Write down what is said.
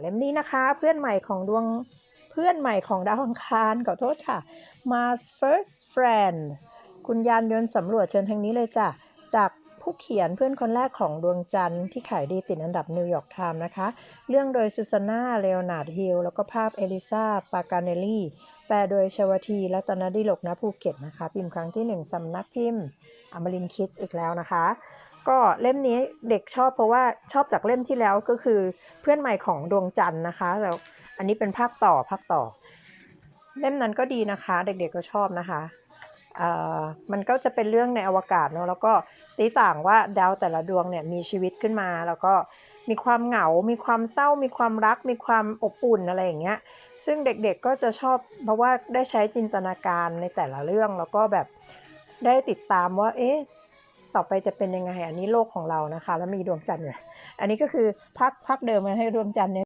เล่มนี้นะคะ เพื่อนใหม่ของดวงเพื่อนใหม่ของดาวอังคารขอโทษค่ะ Mars First Friend คุณยานยนต์สำรวจเชิญทางนี้เลยจ้ะ จากผู้เขียนเพื่อนคนแรกของดวงจันทร์ที่ขายดีติดอันดับนิวยอร์กไทม์นะคะ เรื่องโดยซูซาน่าเลโอนาร์ดฮิลแล้วก็ภาพเอลิซาปากาเนลลี่ แปลโดยชวทีรัตนดิลกนะภูเก็ตนะคะ พิมพ์ครั้งที่ 1 สำนักพิมพ์อมรินคิดอีกแล้วนะคะ ก็เล่มนี้เด็กชอบเพราะว่าชอบจากเล่มที่แล้วก็คือเพื่อนใหม่ของดวงจันทร์นะคะแล้วอันนี้เป็นภาคต่อภาคต่อ เล่มนั้นก็ดีนะคะ เด็กๆก็ชอบนะคะเออมันก็จะเป็นเรื่องในอวกาศเนอะแล้วก็ตีต่างว่าดาวแต่ละดวงเนี่ยมีชีวิตขึ้นมา แล้วก็มีความเหงา มีความเศร้า มีความรัก มีความอบอุ่นอะไรอย่างเงี้ย ซึ่งเด็กๆก็จะชอบเพราะว่าได้ใช้จินตนาการในแต่ละเรื่องแล้วก็แบบได้ติดตามว่า เอ๊ะ ต่อไปจะเป็นยังไง อันนี้โลกของเรานะคะ แล้วมีดวงจันทร์อยู่อันนี้ก็คือพักพักเดิมมาให้ดวงจันทร์เนี่ย